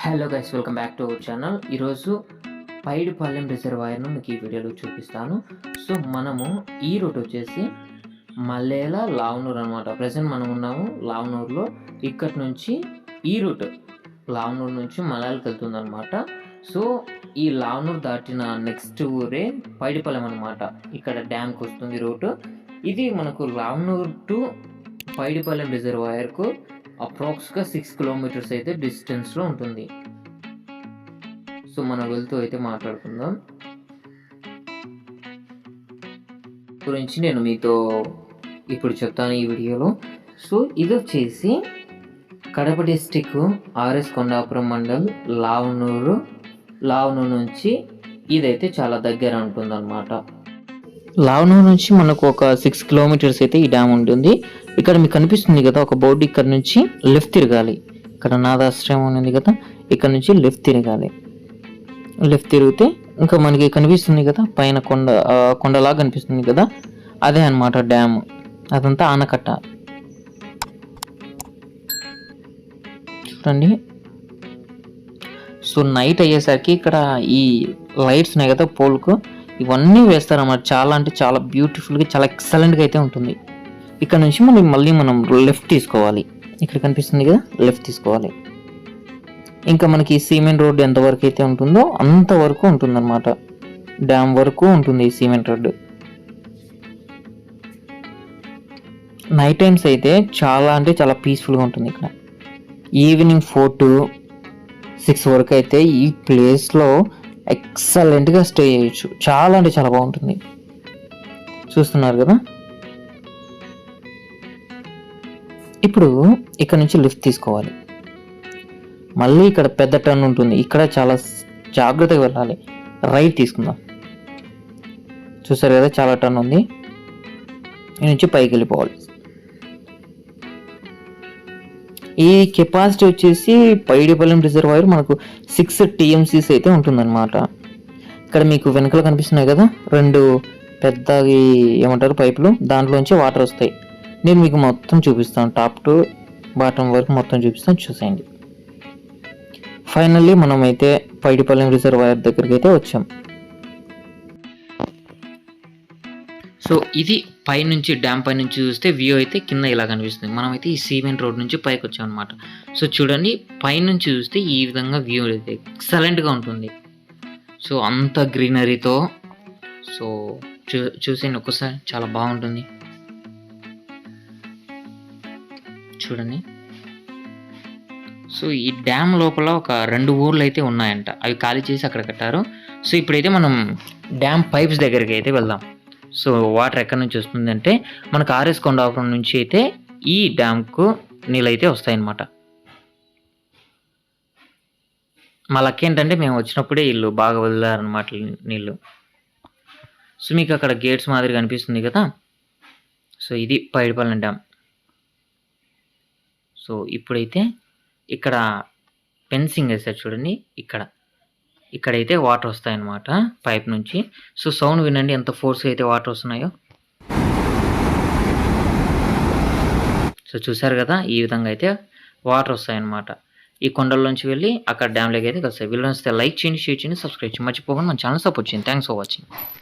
Hello guys welcome back to our channel. ఈరోజు పైడిపాలెం రిజర్వాయర్ను మీకు ఈ వీడియోలో చూపిస్తాను. సో మనము ఈ రూట్ వచ్చేసి మల్లేల లావనూర్ అనమాట ప్రజెంట్ మనం ఉన్నాము లావనూర్లో ఇక్కడి నుంచి ఈ రూట్ లావనూర్ నుంచి మలయాళకి వెళ్తుంది అనమాట సో ఈ లావనూర్ దాటిన నెక్స్ట్ ఊరే పైడిపాలెం అనమాట ఇక్కడ డ్యామ్కి వస్తుంది రూట్. ఇది మనకు లావనూర్ టు పైడిపాలెం రిజర్వాయర్కు అప్రాక్స్గా సిక్స్ కిలోమీటర్స్ అయితే డిస్టెన్స్లో ఉంటుంది. సో మనం వెళ్తూ అయితే మాట్లాడుకుందాం. గురించి నేను మీతో ఇప్పుడు చెప్తాను ఈ వీడియోలో. సో ఇది వచ్చేసి Kadapa district R S Kondapuram mandal Lavanuru. Lavanuru నుంచి ఇదైతే చాలా దగ్గర ఉంటుందన్నమాట. లావనూర్ నుంచి మనకు ఒక సిక్స్ కిలోమీటర్స్ అయితే ఈ డ్యామ్ ఉంటుంది. ఇక్కడ మీకు కనిపిస్తుంది కదా ఒక బోర్డు ఇక్కడ నుంచి లెఫ్ట్ తిరగాలి. ఇక్కడ నాదాశ్రమం ఉంది కదా ఇక్కడ నుంచి లెఫ్ట్ తిరగాలి. లెఫ్ట్ తిరిగితే ఇంకా మనకి కనిపిస్తుంది కదా పైన కొండ కొండలా కొండలాగా కనిపిస్తుంది కదా అదే అన్నమాట డ్యామ్ అదంతా ఆనకట్ట. చూడండి. సో నైట్ అయ్యేసరికి ఇక్కడ ఈ లైట్స్ ఉన్నాయి కదా పోల్కు ఇవన్నీ వేస్తారన్నమాట. చాలా అంటే చాలా బ్యూటిఫుల్గా చాలా ఎక్సలెంట్గా అయితే ఉంటుంది. ఇక్కడ నుంచి మనం మళ్ళీ మనం లెఫ్ట్ తీసుకోవాలి. ఇక్కడ కనిపిస్తుంది కదా లెఫ్ట్ తీసుకోవాలి. ఇంకా మనకి సిమెంట్ రోడ్డు ఎంతవరకు అయితే ఉంటుందో అంతవరకు ఉంటుందన్నమాట. డ్యామ్ వరకు ఉంటుంది ఈ సిమెంట్ రోడ్డు నైట్ టైమ్స్ అయితే చాలా అంటే చాలా పీస్ఫుల్గా ఉంటుంది ఇక్కడ. ఈవినింగ్ ఫోర్ టు సిక్స్ వరకు అయితే ఈ ప్లేస్లో ఎక్సలెంట్గా స్టే చేయొచ్చు. చాలా అంటే చాలా బాగుంటుంది. చూస్తున్నారు కదా? ఇప్పుడు ఇక్కడ నుంచి లిఫ్ట్ తీసుకోవాలి. మళ్ళీ ఇక్కడ పెద్ద టర్న్ ఉంటుంది. ఇక్కడ చాలా జాగ్రత్తగా వెళ్ళాలి. రైట్ తీసుకుందాం. చూసారు కదా? చాలా టర్న్ ఉంది. ఈ నుంచి పైకి వెళ్ళిపోవాలి. ఈ కెపాసిటీ వచ్చేసి పైడిపల్లెం రిజర్వాయర్ మనకు సిక్స్ టీఎంసీస్ అయితే ఉంటుందన్నమాట. ఇక్కడ మీకు వెనకాల కనిపిస్తున్నాయి కదా రెండు పెద్ద ఏమంటారు పైపులు దాంట్లోంచి వాటర్ వస్తాయి. నేను మీకు మొత్తం చూపిస్తాను టాప్ టు బాటం వరకు మొత్తం చూపిస్తాను చూసేయండి. ఫైనల్లీ మనం అయితే పైడిపల్లెం రిజర్వాయర్ దగ్గరికి అయితే వచ్చాం. సో ఇది పైనుంచి డ్యామ్ పై నుంచి చూస్తే వ్యూ అయితే కింద ఇలా కనిపిస్తుంది. మనమైతే ఈ సిమెంట్ రోడ్ నుంచి పైకి వచ్చాం అనమాట సో చూడండి పైనుంచి చూస్తే ఈ విధంగా వ్యూ అయితే ఎక్సలెంట్గా ఉంటుంది. సో అంత గ్రీనరీతో సో చూ చూసేయండి ఒక్కసారి చాలా బాగుంటుంది. చూడండి. సో ఈ డ్యామ్ లోపల ఒక రెండు ఊర్లు అయితే ఉన్నాయంట. అవి ఖాళీ చేసి అక్కడ కట్టారు. సో ఇప్పుడైతే మనం డ్యామ్ పైప్స్ దగ్గరికి అయితే వెళ్దాం. సో వాటర్ ఎక్కడి నుంచి వస్తుందంటే మనకు ఆర్ఎస్ కొండాపురం నుంచి అయితే ఈ డ్యామ్కు నీళ్ళు అయితే వస్తాయన్నమాట. మా లక్ ఏంటంటే మేము వచ్చినప్పుడే వీళ్ళు బాగా వదిలారనమాట నీళ్ళు. సో మీకు అక్కడ గేట్స్ మాదిరి కనిపిస్తుంది కదా? సో ఇది పైడిపాలెం డ్యామ్. సో ఇప్పుడైతే ఇక్కడ ఫెన్సింగ్ వేసారు చూడండి ఇక్కడ. ఇక్కడైతే వాటర్ వస్తాయన్నమాట పైప్ నుంచి. సో సౌండ్ వినండి ఎంత ఫోర్స్గా అయితే వాటర్ వస్తున్నాయో. సో చూసారు కదా ఈ విధంగా అయితే వాటర్ వస్తాయన్నమాట. ఈ కొండల్లోంచి వెళ్ళి అక్కడ డ్యామ్లోకి అయితే వస్తాయి వీళ్ళు వస్తే లైక్ చేయండి షేర్ చేయండి సబ్స్క్రైబ్ చేయండి. మర్చిపోకుండా మన ఛానల్ సపోర్ట్ చేయండి. Thanks for watching